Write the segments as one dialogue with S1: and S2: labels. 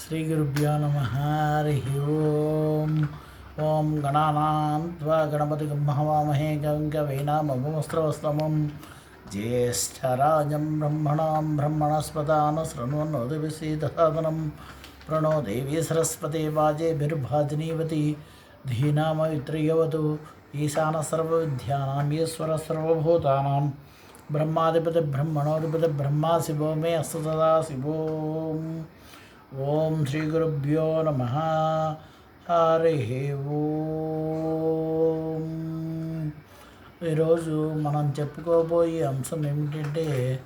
S1: శ్రీ గురుభ్యో నమ హరి ఓం ఓం గణానాం త్వా గణపతి మహవామహే గంగవైనామస్త్రవస్తమం జ్యేష్ఠరాజం బ్రహ్మణాం బ్రహ్మణస్పదానుసృణ్వన్నోదివిసీదసాదనం ప్రణో దేవీ సరస్వతి వాజేభిర్భాజనీవతి ధీనామవిత్రియవతు ఈశాన సర్వవిద్యానాం ఈశ్వర సర్వభూతానాం బ్రహ్మాధిపతి బ్రహ్మణోధిపతి బ్రహ్మా శివో మే అస్త సదా శివోం శ్రీ గురుభ్యో నమ హరి ఓం. ఈరోజు మనం చెప్పుకోబోయే అంశం ఏమిటంటే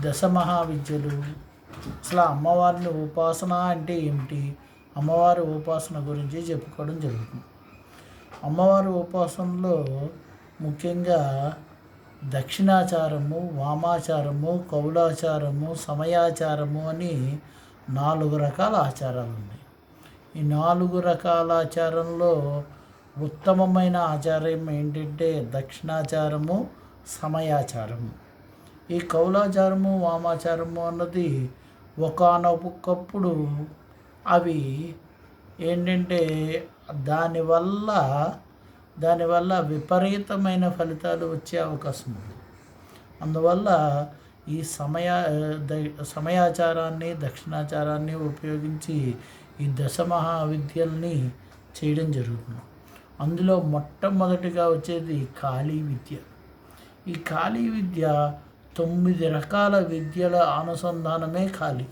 S1: దశ మహావిద్యలు అసలు అమ్మవారిని ఉపాసన అంటే ఏమిటి? అమ్మవారి ఉపాసన గురించి చెప్పుకోవడం జరుగుతుంది. అమ్మవారి ఉపాసనలో ముఖ్యంగా దక్షిణాచారము వామాచారము కౌలాచారము సమయాచారము అని నాలుగు రకాల ఆచారాలు ఉన్నాయి ఈ నాలుగు రకాల ఆచారంలో ఉత్తమమైన ఆచారం ఏంటంటే దక్షిణాచారము సమయాచారము. ఈ కౌలాచారము వామాచారము అన్నది ఒకనొకప్పుడు అవి ఏంటంటే దానివల్ల దానివల్ల విపరీతమైన ఫలితాలు వచ్చే అవకాశం ఉంది. అందువల్ల ఈ సమయ ద- సమయాచారాన్ని దక్షిణాచారాన్ని ఉపయోగించి ఈ దశ మహావిద్యల్ని చేయడం జరుగుతుంది. అందులో మొట్టమొదటిగా వచ్చేది కాళీ విద్య. ఈ ఖాళీ విద్య తొమ్మిది రకాల విద్యల అనుసంధానమే ఖాళీ.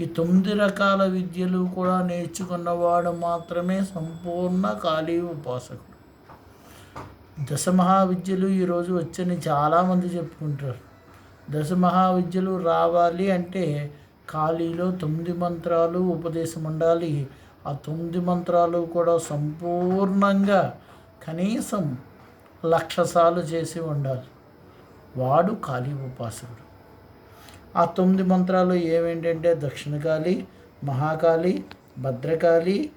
S1: ఈ తొమ్మిది రకాల విద్యలు కూడా నేర్చుకున్నవాడు మాత్రమే సంపూర్ణ ఖాళీ ఉపాసకుడు. దశ మహావిద్యలు ఈరోజు వచ్చని చాలామంది చెప్పుకుంటారు. దశ మహావిద్యలు రావాలి అంటే ఖాళీలో తొమ్మిది మంత్రాలు ఉపదేశం ఉండాలి. ఆ తొమ్మిది మంత్రాలు కూడా సంపూర్ణంగా కనీసం లక్ష సార్లు చేసి ఉండాలి. వాడు కాళీ ఉపాసకుడు. ఆ తొమ్మిది మంత్రాలు ఏమేంటంటే దక్షిణకాళి మహాకాళి భద్రకాళి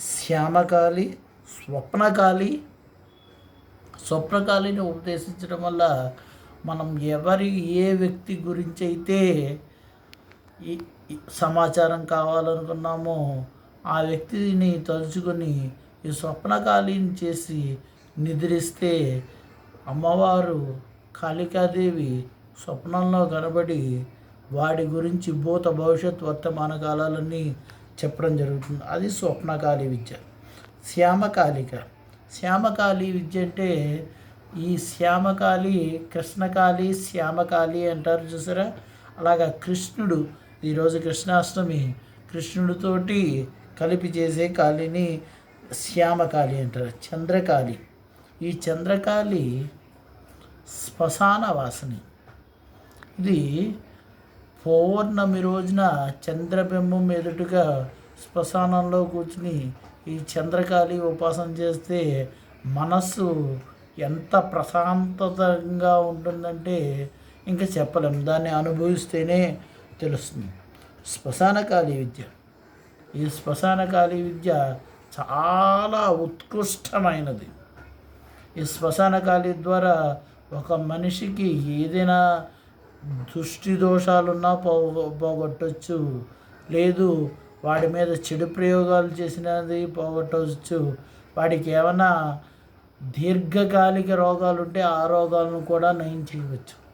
S1: శ్యామకాళి స్వప్నకాళి. స్వప్నకాళిని ఉపదేశించడం వల్ల మనం ఎవరి ఏ వ్యక్తి గురించి అయితే ఈ సమాచారం కావాలనుకున్నామో ఆ వ్యక్తిని తలుచుకొని ఈ స్వప్నకాళీని చేసి నిద్రిస్తే అమ్మవారు కాళికాదేవి స్వప్నంలో కనబడి వాడి గురించి భూత భవిష్యత్ వర్తమాన కాలాలన్నీ చెప్పడం జరుగుతుంది. అది స్వప్నకాళి విద్య. శ్యామకాళిక. శ్యామకాళి విద్య అంటే ఈ శ్యామకాళి కృష్ణకాళి శ్యామకాళి అంటారు చూసారా? అలాగా కృష్ణుడు ఈరోజు కృష్ణాష్టమి కృష్ణుడితోటి కలిపి చేసే కాళిని శ్యామకాళి అంటారు చంద్రకాళి. ఈ చంద్రకాళి శ్మశాన వాసని. ఇది పౌర్ణమి రోజున చంద్రబింబం ఎదుటిగా శ్మశానంలో కూర్చుని ఈ చంద్రకాళి ఉపాసన చేస్తే మనస్సు ఎంత ప్రశాంతతంగా ఉంటుందంటే ఇంకా చెప్పలేము దాన్ని అనుభవిస్తేనే తెలుస్తుంది. శ్మశానకాళీ విద్య. ఈ శ్మశానకాళీ విద్య చాలా ఉత్కృష్టమైనది. ఈ శ్మశానకాళి ద్వారా ఒక మనిషికి ఏదైనా దృష్టి దోషాలున్నా పోగొ పోగొట్టవచ్చు లేదు వాడి మీద చెడు ప్రయోగాలు చేసినది పోగొట్టవచ్చు వాడికి ఏమైనా దీర్ఘకాలిక రోగాలు ఉంటే ఆ రోగాలను కూడా నయం చేయవచ్చు.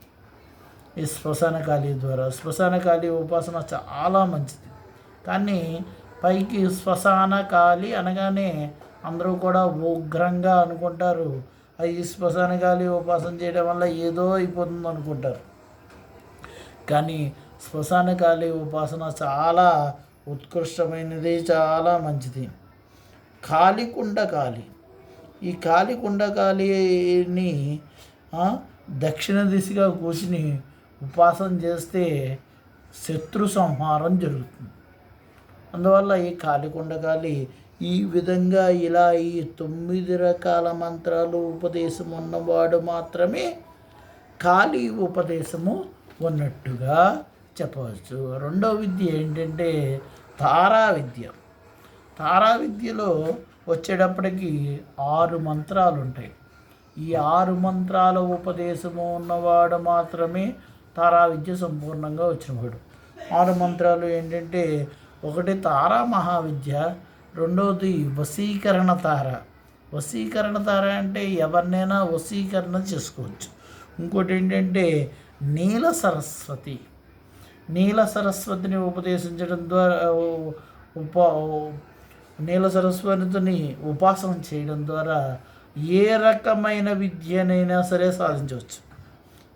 S1: ఈ శ్మశానకాళి ద్వారా. శ్మశానకాళి ఉపాసన చాలా మంచిది. కానీ పైకి శ్మశానకాళి అనగానే అందరూ కూడా ఉగ్రంగా అనుకుంటారు. ఆ శ్మశాన శ్మశానకాళి ఉపాసన చేయడం వల్ల ఏదో అయిపోతుంది అనుకుంటారు. కానీ శ్మశానకాళి ఉపాసన చాలా ఉత్కృష్టమైనది చాలా మంచిది. కాలికుండ కాళి ఈ కాలి కుండకాలిని దక్షిణ దిశగా కూర్చుని ఉపాసన చేస్తే శత్రు సంహారం జరుగుతుంది. అందువల్ల ఈ కాలికొండకాలి ఈ విధంగా ఇలా ఈ తొమ్మిది రకాల మంత్రాలు ఉపదేశం ఉన్నవాడు మాత్రమే కాళీ ఉపదేశము ఉన్నట్టుగా చెప్పవచ్చు. రెండో విద్య ఏంటంటే తారా విద్య తారా విద్యలో వచ్చేటప్పటికి ఆరు మంత్రాలు ఉంటాయి ఈ ఆరు మంత్రాల ఉపదేశము ఉన్నవాడు మాత్రమే తారా విద్య సంపూర్ణంగా వచ్చినవాడు. ఆరు మంత్రాలు ఏంటంటే ఒకటి తారా మహావిద్య రెండవది వశీకరణ తార. వశీకరణ తార అంటే ఎవరినైనా వశీకరణ చేసుకోవచ్చు. ఇంకోటి ఏంటంటే నీల సరస్వతి. నీల సరస్వతిని ఉపదేశించడం ద్వారా ఉప నీల సరస్వతిని ఉపాసన చేయడం ద్వారా ఏ రకమైన విద్యనైనా సరే సాధించవచ్చు.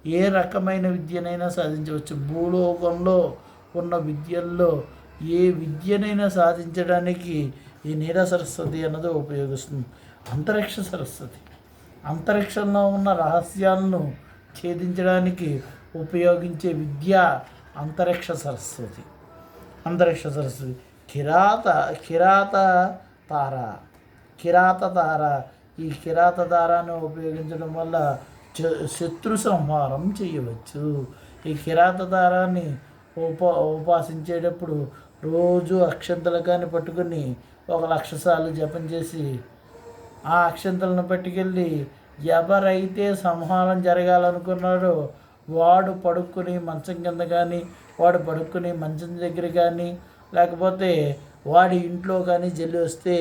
S1: ఏ రకమైన విద్యనైనా సాధించవచ్చు. భూలోకంలో ఉన్న విద్యల్లో ఏ విద్యనైనా సాధించడానికి ఈ నీల సరస్వతి అన్నది ఉపయోగిస్తుంది. అంతరిక్ష సరస్వతి. అంతరిక్షంలో ఉన్న రహస్యాలను ఛేదించడానికి ఉపయోగించే విద్య అంతరిక్ష సరస్వతి. అంతరిక్ష సరస్వతి. కిరాత కిరాత తార కిరాత తార ఈ కిరాత దారాన్ని ఉపయోగించడం వల్ల శత్రు సంహారం చేయవచ్చు. ఈ కిరాత దారాన్ని ఉప ఉపాసించేటప్పుడు రోజు అక్షంతలు కానీ పట్టుకొని ఒక లక్ష సార్లు జపం చేసి ఆ అక్షంతలను పట్టుకెళ్ళి ఎవరైతే సంహారం జరగాలనుకున్నాడో వాడు పడుక్కుని మంచం కింద కానీ వాడు పడుక్కుని మంచం దగ్గర కానీ లేకపోతే వాడి ఇంట్లో కానీ జల్లి వస్తే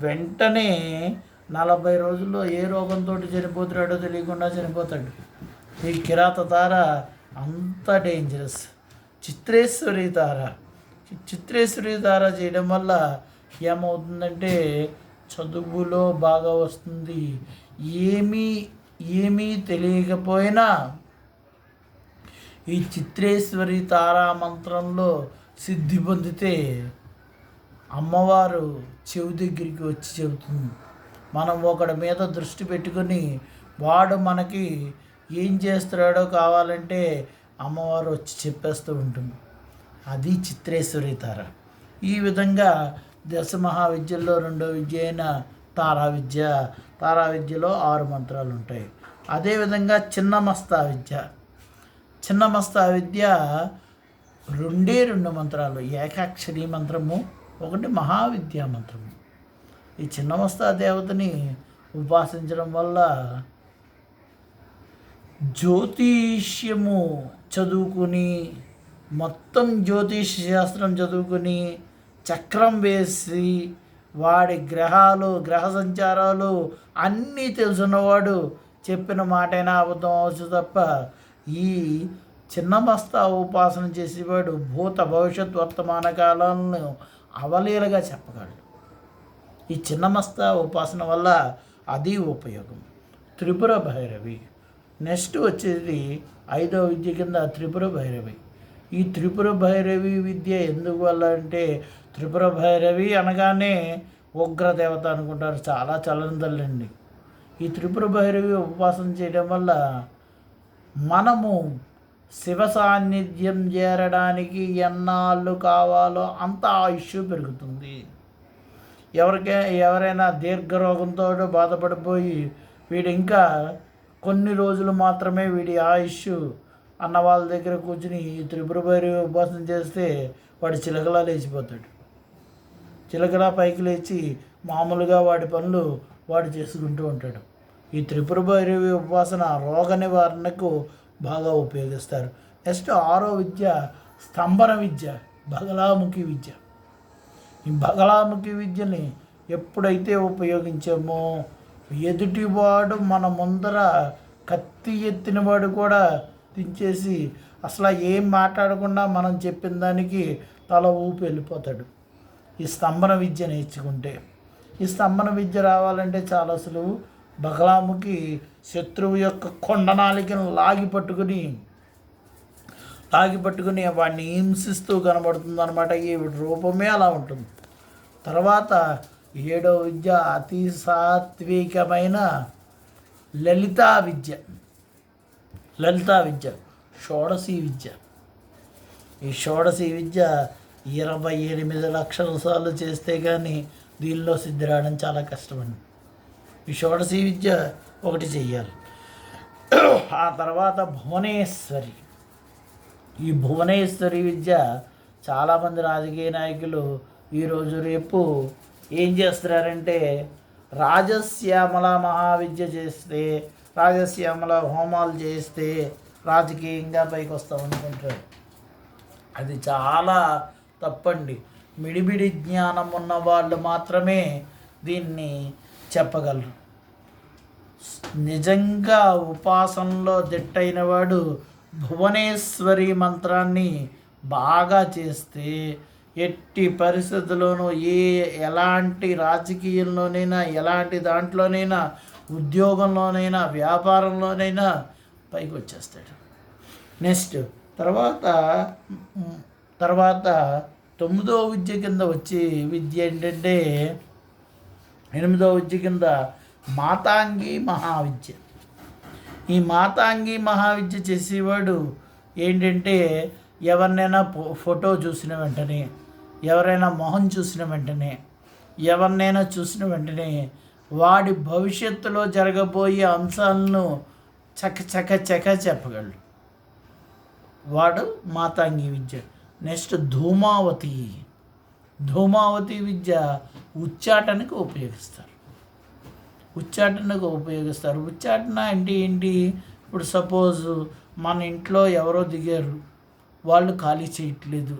S1: వెంటనే నలభై రోజుల్లో ఏ రోగంతో చనిపోతున్నాడో తెలియకుండా చనిపోతాడు. ఈ కిరాత తార అంత డేంజరస్ చిత్రేశ్వరి తార. చిత్రేశ్వరి తార చేయడం వల్ల ఏమవుతుందంటే చదువులో బాగా వస్తుంది. ఏమీ ఏమీ తెలియకపోయినా ఈ చిత్రేశ్వరి తారా మంత్రంలో సిద్ధి పొందితే అమ్మవారు చెవి దగ్గరికి వచ్చి చెబుతుంది. మనం ఒకడి మీద దృష్టి పెట్టుకొని వాడు మనకి ఏం చేస్తున్నాడో కావాలంటే అమ్మవారు వచ్చి చెప్పేస్తూ ఉంటుంది. అది చిత్రేశ్వరి తార. ఈ విధంగా దశ మహావిద్యల్లో రెండో విద్య అయిన తారా విద్య తారా విద్యలో ఆరు మంత్రాలు ఉంటాయి. అదేవిధంగా చిన్నమస్తా విద్య. చిన్నమస్తా విద్య రెండే రెండు మంత్రాలు. ఏకాక్షరీ మంత్రము ఒకటి మహావిద్యా మంత్రము. ఈ చిన్నవస్తా దేవతని ఉపాసించడం వల్ల జ్యోతిష్యము చదువుకుని మొత్తం జ్యోతిష్ శాస్త్రం చదువుకుని చక్రం వేసి వాడి గ్రహాలు గ్రహ సంచారాలు అన్నీ తెలుసున్నవాడు చెప్పిన మాటైనా అబద్ధం అవచ్చు తప్ప ఈ చిన్నమస్త ఉపాసన చేసేవాడు భూత భవిష్యత్ వర్తమాన కాలాలను అవలీలగా చెప్పగలడు. ఈ చిన్నమస్త ఉపాసన వల్ల అది ఉపయోగం. త్రిపుర భైరవి. నెక్స్ట్ వచ్చేది ఐదవ విద్య కింద త్రిపుర భైరవి. ఈ త్రిపుర భైరవి విద్య ఎందువల్ల అంటే త్రిపుర భైరవి అనగానే ఉగ్రదేవత అనుకుంటారు చాలా చలని తల్లండి ఈ త్రిపుర భైరవి ఉపవాసం చేయడం వల్ల మనము శివ సాన్నిధ్యం చేరడానికి ఎన్నాళ్ళు కావాలో అంత ఆయుష్ పెరుగుతుంది. ఎవరికే ఎవరైనా దీర్ఘరోగంతో బాధపడిపోయి వీడు ఇంకా కొన్ని రోజులు మాత్రమే వీడి ఆయుష్ అన్న వాళ్ళ దగ్గర కూర్చుని ఈ ఉపాసన చేస్తే వాడు చిలకలా లేచిపోతాడు. చిలకలా పైకి లేచి మామూలుగా వాడి పనులు వాడు చేసుకుంటూ ఉంటాడు. ఈ త్రిపురభైరవి ఉపాసన రోగ నివారణకు బాగా ఉపయోగిస్తారు. నెక్స్ట్ ఆరో విద్య స్తంభన విద్య బగలాముఖి విద్య. ఈ బగలాముఖి విద్యని ఎప్పుడైతే ఉపయోగించామో ఎదుటివాడు మన ముందర కత్తి ఎత్తిన వాడు కూడా దించేసి అసలు ఏం మాట్లాడకుండా మనం చెప్పిన దానికి తల ఊపి వెళ్ళిపోతాడు. ఈ స్తంభన విద్య నేర్చుకుంటే. ఈ స్తంభన విద్య రావాలంటే చాలా సులువు బగలాముఖి శత్రువు యొక్క కొండనాలికను లాగి పట్టుకుని లాగి పట్టుకుని వాడిని హింసిస్తూ కనబడుతుంది అనమాట ఈ రూపమే అలా ఉంటుంది. తర్వాత ఏడో విద్య అతి సాత్వికమైన లలితా విద్య. లలితా విద్య షోడశీ విద్య. ఈ షోడశీ విద్య ఇరవై ఎనిమిది లక్షల సార్లు చేస్తే కానీ దీనిలో సిద్ధి రావడం చాలా కష్టమండి. ఈ షోడశీ విద్య ఒకటి చెయ్యాలి. ఆ తర్వాత భువనేశ్వరి. ఈ భువనేశ్వరి విద్య చాలామంది రాజకీయ నాయకులు ఈరోజు రేపు ఏం చేస్తున్నారంటే రాజశ్యామల మహావిద్య చేస్తే రాజశ్యామల హోమాలు చేస్తే రాజకీయంగా పైకి వస్తాం అనుకుంటారు. అది చాలా తప్పండి. మిడిమిడి జ్ఞానం ఉన్న వాళ్ళు మాత్రమే దీన్ని చెప్పగలరు. నిజంగా ఉపాసనలో దిట్టైన వాడు భువనేశ్వరి మంత్రాన్ని బాగా చేస్తే ఎట్టి పరిస్థితుల్లోనూ ఏ ఎలాంటి రాజకీయంలోనైనా ఎలాంటి దాంట్లోనైనా ఉద్యోగంలోనైనా వ్యాపారంలోనైనా పైకి వచ్చేస్తాడు. నెక్స్ట్ తర్వాత తర్వాత తొమ్మిదో విద్య కింద వచ్చే విద్య ఏంటంటే ఎనిమిదో విద్య కింద మాతాంగి మహావిద్య. ఈ మాతాంగి మహావిద్య చేసేవాడు ఏంటంటే ఎవరినైనా ఫో- ఫోటో చూసిన వెంటనే ఎవరైనా మొహం చూసిన వెంటనే ఎవరినైనా చూసిన వెంటనే వాడి భవిష్యత్తులో జరగబోయే అంశాలను చక చక చక చెప్పగలడు. వాడు మాతాంగి విద్య. నెక్స్ట్ ధూమావతి. ధూమావతి విద్య ఉచ్చాటనకు ఉపయోగిస్తారు. ఉచ్చాటనకు ఉపయోగిస్తారు. ఉచ్చాటన అంటే ఏంటి? ఇప్పుడు సపోజ్ మన ఇంట్లో ఎవరో దిగారు. వాళ్ళు ఖాళీ చేయట్లేదు.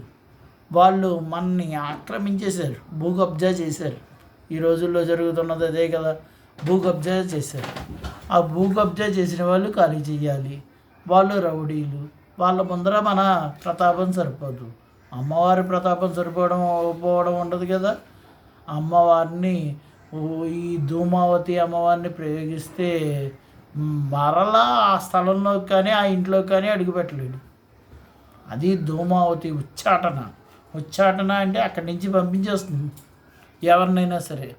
S1: వాళ్ళు మనని ఆక్రమించేశారు. భూ కబ్జా చేశారు. ఈ రోజుల్లో జరుగుతున్నది అదే కదా. భూ కబ్జా చేశారు. ఆ భూ కబ్జా చేసిన వాళ్ళు ఖాళీ చేయాలి. వాళ్ళు రౌడీలు. వాళ్ళ ముందర మన ప్రతాపం సరిపోదు. అమ్మవారి ప్రతాపం సరిపోవడం పోవడం ఉండదు కదా. అమ్మవారిని ఈ ధూమావతి అమ్మవారిని ప్రయోగిస్తే మరలా ఆ స్థలంలో కానీ ఆ ఇంట్లో కానీ అడుగుపెట్టలేడు అది ధూమావతి ఉచ్చాటన. ఉచ్చాటన అంటే అక్కడి నుంచి పంపించేస్తుంది. ఎవరినైనా సరే.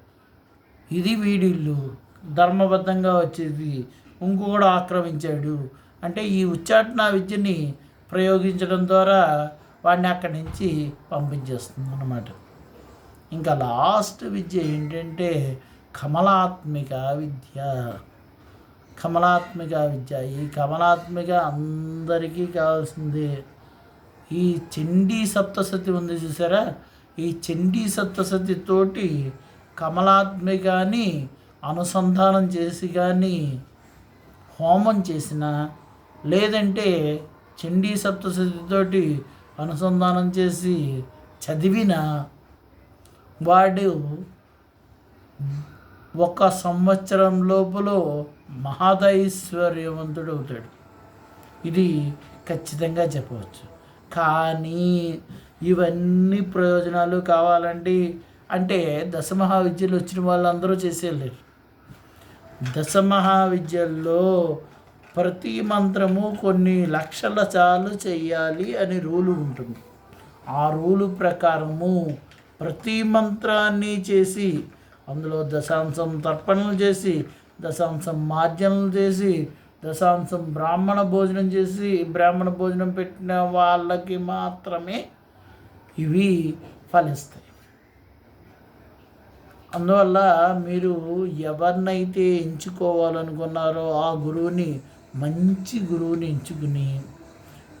S1: ఇది వీడిల్లు ధర్మబద్ధంగా వచ్చేది. ఇంకొకడు ఆక్రమించాడు. అంటే ఈ ఉచ్చాటన విద్యని ప్రయోగించడం ద్వారా వాడిని అక్కడి నుంచి పంపించేస్తుంది అన్నమాట. ఇంకా లాస్ట్ విద్య ఏంటంటే కమలాత్మిక విద్య. కమలాత్మిక విద్య. ఈ కమలాత్మిక అందరికీ కావాల్సిందే. ఈ చండీ సప్తసతి ఉంది చూసారా? ఈ చండీ సప్తసతితోటి కమలాత్మికని అనుసంధానం చేసి కానీ హోమం చేసిన లేదంటే చండీ సప్తసతితోటి అనుసంధానం చేసి చదివిన వాడు ఒక సంవత్సరం లోపల మహాదైశ్వర్యవంతుడు అవుతాడు. ఇది ఖచ్చితంగా చెప్పవచ్చు. కానీ ఇవన్నీ ప్రయోజనాలు కావాలండి అంటే దశమహా విద్యలు వచ్చిన వాళ్ళందరూ చేసేయలేరు. దశమహా విద్యల్లో ప్రతి మంత్రము కొన్ని లక్షల సార్లు చేయాలి అని రూలు ఉంటుంది. ఆ రూలు ప్రకారము ప్రతి మంత్రాన్ని చేసి అందులో దశాంశం తర్పణలు చేసి దశాంశం మార్జనలు చేసి దశాంశం బ్రాహ్మణ భోజనం చేసి బ్రాహ్మణ భోజనం పెట్టిన వాళ్ళకి మాత్రమే ఇవి ఫలిస్తాయి. అందువల్ల మీరు ఎవరినైతే ఎంచుకోవాలనుకున్నారో ఆ గురువుని మంచి గురువుని ఎంచుకుని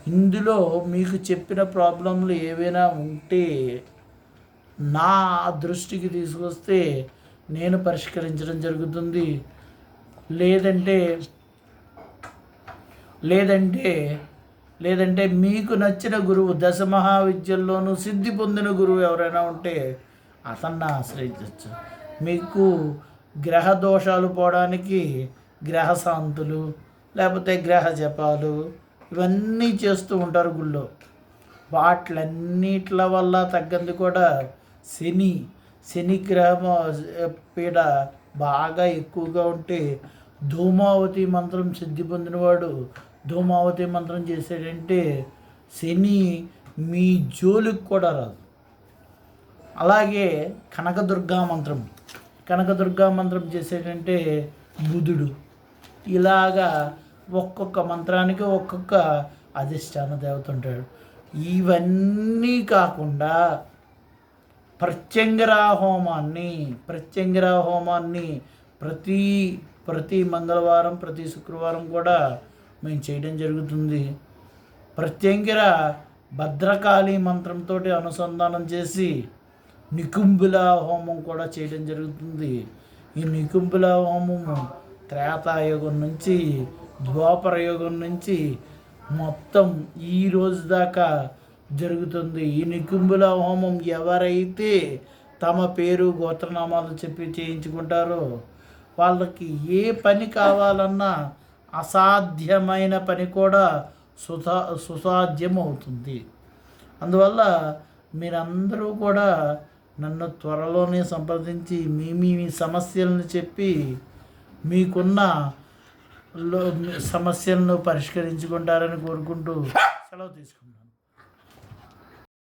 S1: ఇందులో మీకు చెప్పిన ప్రాబ్లంలు ఏవైనా ఉంటే నా దృష్టికి తీసుకొస్తే నేను పరిష్కరించడం జరుగుతుంది. లేదంటే లేదంటే లేదంటే మీకు నచ్చిన గురువు దశ మహావిద్యల్లోనూ సిద్ధి పొందిన గురువు ఎవరైనా ఉంటే అతన్ని ఆశ్రయించవచ్చు మీకు గ్రహ దోషాలు పోవడానికి గ్రహ శాంతులు లేకపోతే గ్రహ జపాలు ఇవన్నీ చేస్తూ ఉంటారు గుళ్ళో. వాటిలన్నిట్ల వల్ల తగ్గంది కూడా శని శని గ్రహం పీడ బాగా ఎక్కువగా ఉంటే ధూమావతి మంత్రం సిద్ధి పొందినవాడు ధూమావతి మంత్రం చేసాడంటే శని మీ జోలికి కూడా రాదు. అలాగే కనకదుర్గా మంత్రం కనకదుర్గా మంత్రం చేసేటంటే బుధుడు. ఇలాగా ఒక్కొక్క మంత్రానికి ఒక్కొక్క అధిష్టాన దేవత ఉంటాడు. ఇవన్నీ కాకుండా ప్రత్యంగర హోమాన్ని ప్రత్యంగర హోమాన్ని ప్రతి ప్రతి మంగళవారం ప్రతి శుక్రవారం కూడా మేము చేయడం జరుగుతుంది. ప్రత్యంగిర భద్రకాళి మంత్రంతో అనుసంధానం చేసి నికుంబుల హోమం కూడా చేయడం జరుగుతుంది. ఈ నికుంబుల హోమము త్రేతాయుగం నుంచి ద్వాపరయుగం నుంచి మొత్తం ఈ రోజు దాకా జరుగుతుంది. ఈ నికుంబుల హోమం ఎవరైతే తమ పేరు గోత్రనామాలు చెప్పి చేయించుకుంటారో వాళ్ళకి ఏ పని కావాలన్నా అసాధ్యమైన పని కూడా సుసా సుసాధ్యం అవుతుంది అందువల్ల మీరందరూ కూడా నన్ను త్వరలోనే సంప్రదించి మీ మీ సమస్యలను చెప్పి మీకున్న లో సమస్యలను పరిష్కరించుకుంటారని కోరుకుంటూ సెలవు తీసుకుంటాను